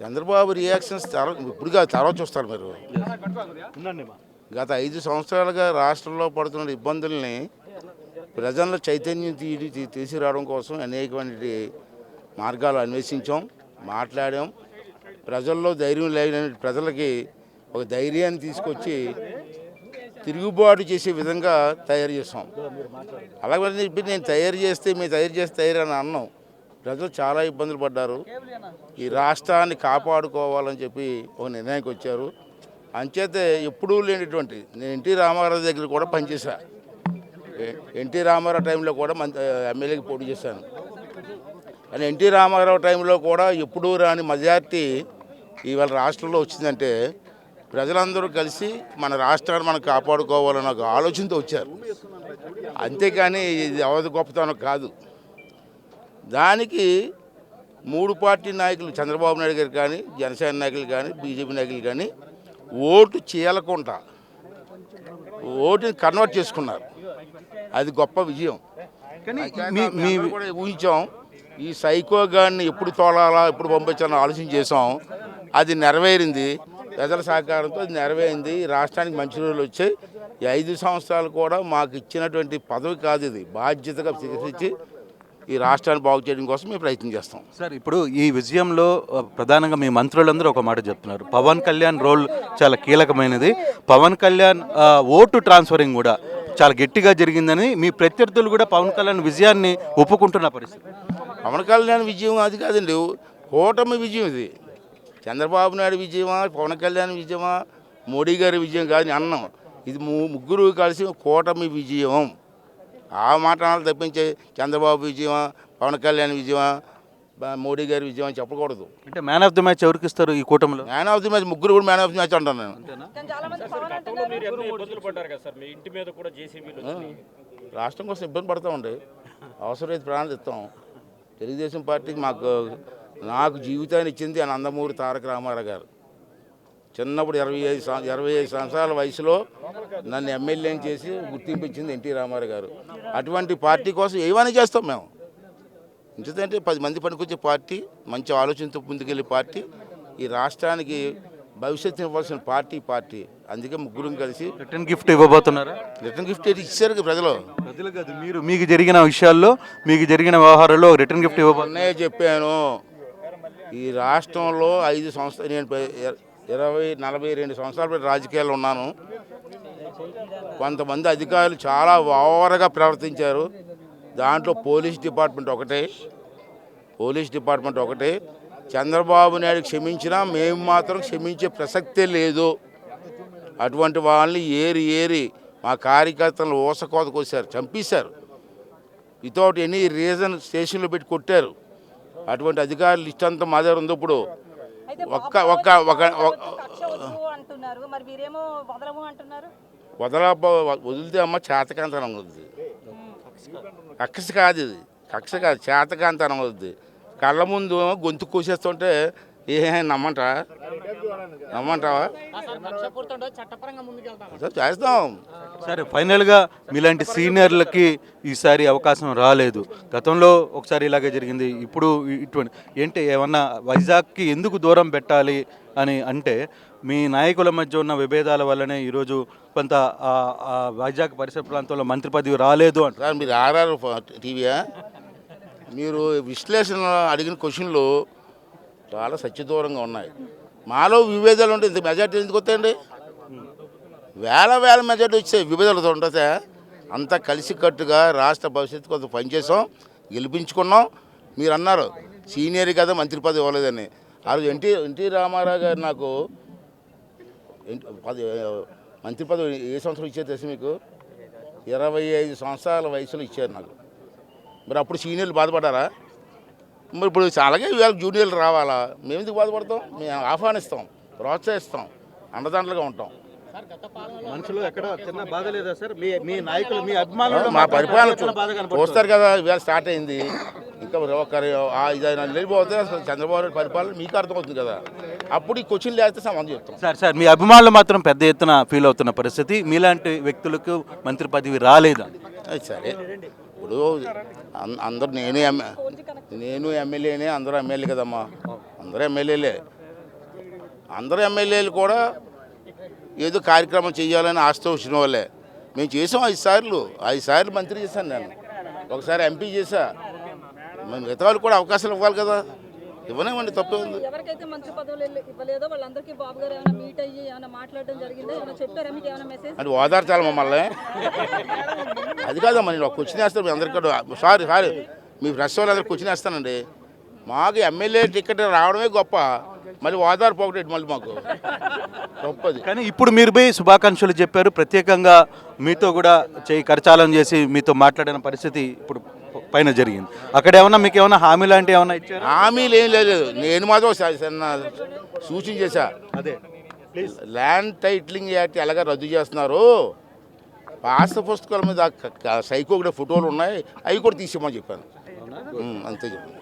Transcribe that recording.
Chandrababu reactions తర్వాత ఇప్పుడు తర్వాత చూస్తారు మీరు. గత ఐదు సంవత్సరాలుగా రాష్ట్రంలో పడుతున్న ఇబ్బందుల్ని ప్రజల్లో చైతన్యం తీ తీసుకురావడం కోసం అనేకమైన మార్గాలు అన్వేషించాం మాట్లాడాం. ప్రజల్లో ధైర్యం లేని ప్రజలకి ఒక ధైర్యాన్ని తీసుకొచ్చి తిరుగుబాటు చేసే విధంగా తయారు చేస్తాం అలాగే నేను తయారు చేస్తే మీరు తయారు చేస్తే తయారు అని అన్నాం. ప్రజలు చాలా ఇబ్బందులు పడ్డారు. ఈ రాష్ట్రాన్ని కాపాడుకోవాలని చెప్పి ఒక నిర్ణయానికి వచ్చారు. అంచేతే ఎప్పుడూ లేనిటువంటి నేను ఎన్టీ రామారావు దగ్గర కూడా పనిచేశా. ఎన్టీ రామారావు టైంలో కూడా మంచి ఎమ్మెల్యేకి పోటీ చేశాను. కానీ ఎన్టీ రామారావు టైంలో కూడా ఎప్పుడూ రాని మెజార్టీ ఇవాళ రాష్ట్రంలో వచ్చిందంటే ప్రజలందరూ కలిసి మన రాష్ట్రాన్ని మనం కాపాడుకోవాలన్న ఒక ఆలోచనతో వచ్చారు. అంతేకాని ఇది అవధి గొప్పతనం కాదు. దానికి మూడు పార్టీ నాయకులు చంద్రబాబు నాయుడు గారు కానీ జనసేన నాయకులు కానీ బీజేపీ నాయకులు కానీ ఓటు చేయకుండా ఓటుని కన్వర్ట్ చేసుకున్నారు. అది గొప్ప విజయం. కానీ కూడా ఊహించాం ఈ సైకో గాడిని ఎప్పుడు తోలాలా ఎప్పుడు పంపించాలని ఆలోచన చేసాం అది నెరవేరింది. ప్రజల సహకారంతో అది నెరవేరింది. రాష్ట్రానికి మంచి రోజులు వచ్చాయి. ఈ ఐదు సంవత్సరాలు కూడా మాకు ఇచ్చినటువంటి పదవి కాదు ఇది. బాధ్యతగా స్వీకరించి ఈ రాష్ట్రాన్ని బాగు చేయడం కోసం మేము ప్రయత్నం చేస్తాం. సార్ ఇప్పుడు ఈ విజయంలో ప్రధానంగా మీ మంత్రులందరూ ఒక మాట చెప్తున్నారు. పవన్ కళ్యాణ్ రోల్ చాలా కీలకమైనది. పవన్ కళ్యాణ్ ఓటు ట్రాన్స్ఫరింగ్ కూడా చాలా గట్టిగా జరిగిందని మీ ప్రత్యర్థులు కూడా పవన్ కళ్యాణ్ విజయాన్ని ఒప్పుకుంటున్న పరిస్థితి. పవన్ కళ్యాణ్ విజయం అది కాదండి. కూటమి విజయం ఇది. చంద్రబాబు నాయుడు విజయమా పవన్ కళ్యాణ్ విజయమా మోడీ గారి విజయం కాదు అని అన్నాం. ఇది ముగ్గురు కలిసి కూటమి విజయం. ఆ మాట అనాలి తప్పించే చంద్రబాబు విజయమా పవన్ కళ్యాణ్ విజయమా మోడీ గారి విజయం అని చెప్పకూడదు. అంటే మ్యాన్ ఆఫ్ ది మ్యాచ్ ఎవరికి ఇస్తారు ఈ కూటమిలో? మ్యాన్ ఆఫ్ ది మ్యాచ్ ముగ్గురు కూడా మ్యాన్ ఆఫ్ ది మ్యాచ్ అంటాను నేను గతంలో మీరు ఎన్నో ఇబ్బందులు పడ్డారు కదా సార్. మీ ఇంటి మీద కూడా జేసీబీలు వచ్చినాయి. రాష్ట్రం కోసం ఇబ్బంది పడతామండి అవసరమైతే ప్రాణాలు ఇస్తాం. తెలుగుదేశం పార్టీకి మాకు నాకు జీవితాన్ని ఇచ్చింది ఆ నందమూరి తారక రామారావు గారు. చిన్నప్పుడు ఇరవై ఐదు ఇరవై ఐదు సంవత్సరాల వయసులో నన్ను ఎమ్మెల్యేని చేసి గుర్తింపు ఇచ్చింది ఎన్టీ రామారావు గారు. అటువంటి పార్టీ కోసం ఏమైనా చేస్తాం మేము. ఎందుకంటే పది మంది పనికొచ్చే పార్టీ మంచి ఆలోచనతో ముందుకెళ్ళే పార్టీ ఈ రాష్ట్రానికి భవిష్యత్తు ఇవ్వాల్సిన పార్టీ పార్టీ. అందుకే ముగ్గురం కలిసి రిటర్న్ గిఫ్ట్ ఇవ్వబోతున్నారా? రిటర్న్ గిఫ్ట్ అయితే ఇచ్చారు ప్రజలు. ప్రజలు కాదు మీరు మీకు జరిగిన విషయాల్లో మీకు జరిగిన వ్యవహారాల్లో రిటర్న్ గిఫ్ట్ ఇవ్వబో మొన్నే చెప్పాను ఈ రాష్ట్రంలో ఐదు సంవత్సరాలు నేను ఇరవై నలభై రెండు సంవత్సరాల పాటు రాజకీయాల్లో ఉన్నాను. కొంతమంది అధికారులు చాలా ఓవర్గా ప్రవర్తించారు. దాంట్లో పోలీస్ డిపార్ట్మెంట్ ఒకటే. పోలీస్ డిపార్ట్మెంట్ ఒకటే. చంద్రబాబు నాయుడు క్షమించినా మేము మాత్రం క్షమించే ప్రసక్తే లేదు. అటువంటి వాళ్ళని ఏరి ఏరి మా కార్యకర్తలను ఊసకోతకు వచ్చారు చంపేశారు. వితౌట్ ఎనీ రీజన్ స్టేషన్లో పెట్టి కొట్టారు. అటువంటి అధికారులు ఇష్టంతా మా దగ్గర ఉంది ఇప్పుడు ఒక్క ఒక్క ఒక ఒక- కక్ష వద్దు అంటున్నారు. మరి మీరేమో వదలము అంటున్నారు? వదల వదిలితే అమ్మ చేతకాంతనం అవుద్ది. కక్ష కాదు ఇది. కక్ష కాదు చేతకాంతనం అవుద్ది. కళ్ళ ముందు గొంతు కోసేస్తుంటే ఏ నమ్మంటా? నమ్మంటావా అదే చేస్తాం. సరే ఫైనల్గా మీలాంటి సీనియర్లకి ఈసారి అవకాశం రాలేదు. గతంలో ఒకసారి ఇలాగే జరిగింది. ఇప్పుడు ఇటువంటి ఏంటి ఏమన్నా వైజాగ్కి ఎందుకు దూరం పెట్టాలి అని అంటే మీ నాయకుల మధ్య ఉన్న విభేదాల వల్లనే ఈరోజు కొంత వైజాగ్ పరిసర ప్రాంతంలో మంత్రి పదవి రాలేదు అంట. సార్ మీరు ఆర్ఆర్ టీవీయా? మీరు విశ్లేషణ అడిగిన క్వశ్చన్లు చాలా సత్యదూరంగా ఉన్నాయి. మాలో విభేదాలు ఉంటే ఇంత మెజార్టీ ఎందుకు వస్తాయండి? వేల వేల మెజార్టీ వచ్చాయి విభేదాలతో ఉంటుందా అంతా కలిసికట్టుగా రాష్ట్ర భవిష్యత్తు కొంత పనిచేసాం గెలిపించుకున్నాం. మీరు అన్నారు సీనియర్ కదా మంత్రి పదవి ఇవ్వలేదని. ఆ రోజు ఎన్టీ ఎన్టీ రామారావు గారు నాకు పది మంత్రి పదవి ఏ సంవత్సరం ఇచ్చారు తెలుసు మీకు? ఇరవై ఐదు సంవత్సరాల వయసులో ఇచ్చారు నాకు. మరి అప్పుడు సీనియర్లు బాధపడ్డారా? మరి ఇప్పుడు అలాగే ఇవాళ జూనియర్లు రావాలా? మేము ఎందుకు బాధపడతాం? మేము ఆహ్వానిస్తాం ప్రోత్సహిస్తాం అండదండలుగా ఉంటాం. మనసులో ఎక్కడ చిన్న బాధ లేదా సార్? మీ మీ నాయకులు మీ అభిమానులు మా పరిపాలన చూస్తారు కదా ఇవాళ స్టార్ట్ అయింది. ఇంకా ఒక ఆ ఐదు ఐదు నెలలు పోతే అసలు చంద్రబాబు నాయుడు పరిపాలన మీకు అర్థమవుతుంది కదా. అప్పుడు ఈ క్వశ్చన్ లేస్తే సంబంధం చెప్తాం. సార్ సార్ మీ అభిమానులు మాత్రం పెద్ద ఎత్తున ఫీల్ అవుతున్న పరిస్థితి. మీలాంటి వ్యక్తులకు మంత్రి పదవి రాలేదు? అది సరే. ఇప్పుడు అందరు నేను ఎమ్మె నేను ఎమ్మెల్యేనే అందరూ ఎమ్మెల్యే కదమ్మా. అందరూ ఎమ్మెల్యేలే. అందరు ఎమ్మెల్యేలు కూడా ఏదో కార్యక్రమం చేయాలని ఆశతో వచ్చిన వాళ్ళే. మేము చేసాం ఐదు సార్లు. ఐదు సార్లు మంత్రి చేశాను నేను. ఒకసారి ఎంపీ చేశా. మేము మిగతా వాళ్ళు కూడా అవకాశాలు ఇవ్వాలి కదా. ఇవ్వనేమండి తప్పే ఉంది ఎవరికైతే మంత్రి పదవులు ఇవ్వలేదో వాళ్ళందరికీ బాబు గారు ఏమైనా మీట్ అయ్యి ఏమైనా మాట్లాడడం జరిగిందా ఏమైనా చెప్పారా? మీకు ఏమైనా మెసేజ్ అంటే ఓదార్చాలి మమ్మల్ని. అది కాదమ్మా నేను ఒక క్వశ్చన్ వేస్తాను మీ అందరికీ కూడా. Sorry sorry. మీ ప్రెస్ వాళ్ళు అందరికి క్వశ్చన్ వేస్తానండి. మాకు ఎమ్మెల్యే టికెట్ రావడమే గొప్ప. మళ్ళీ ఓదార్పు ఒకటి మళ్ళీ మాకు. గొప్పది. కానీ ఇప్పుడు మీరు పోయి శుభాకాంక్షలు చెప్పారు. ప్రత్యేకంగా మీతో కూడా చేయి కరచాలం చేసి మీతో మాట్లాడిన పరిస్థితి ఇప్పుడు పైన జరిగింది. అక్కడ ఏమన్నా మీకు ఏమైనా హామీ లాంటివి ఏమైనా ఇచ్చారు? హామీలు ఏం లేదు. నేను మాత్రం స- చిన్న సూచన చేశా. అదే. ల్యాండ్ టైటిలింగ్ యాక్ట్ ఎలాగ రద్దు చేస్తున్నారు పాత పుస్తకాల మీద సైకో కూడా ఫోటోలు ఉన్నాయి. అవి కూడా తీసేమని చెప్పాను. అంతే చెప్పాను.